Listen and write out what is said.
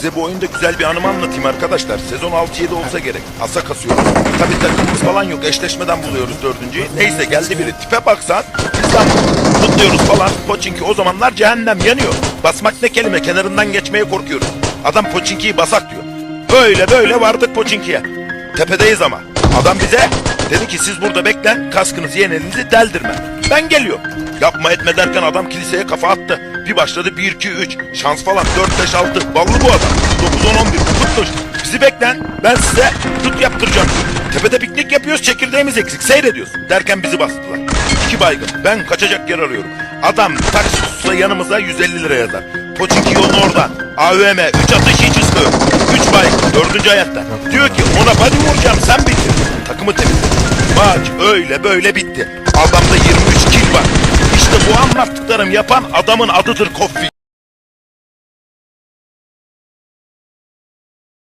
Size bu oyunda güzel bir anımı anlatayım arkadaşlar. Sezon 6-7 olsa gerek. Asa kasıyoruz. Tabi takımımız falan yok. Eşleşmeden buluyoruz dördüncüyü. Neyse geldi biri. Tipe baksan İstanbul. Kutluyoruz falan. Poçinki o zamanlar cehennem yanıyor. Basmak ne kelime kenarından geçmeye korkuyoruz. Adam Poçinki'yi basak diyor. Böyle böyle vardık Poçinki'ye. Tepedeyiz ama. Adam bize dedi ki siz burada beklen kaskınızı yenenizi deldirme. Ben geliyorum. Yapma etme derken adam kiliseye kafa attı. Bir başladı 1 2 3 şans falan 4 5 6 ballı bu adam. 9 10 11 tutmuş. Bizi beklen ben size tut yaptıracağım. Tepede piknik yapıyoruz çekirdeğimiz eksik seyrediyoruz. Derken bizi bastılar. İki baygın ben kaçacak yer arıyorum. Adam taksi tutsa yanımıza 150 lira yazar. Poçinki yolun oradan. AVM 3 atış hiç ıslıyor. 3 baygın 4. hayatta. Diyor ki ona body vuracağım sen bitir. Takımı temizle. Maç öyle böyle bitti. Adamda 23 kill var. İşte bu anlattıklarım yapan adamın adıdır Koffi.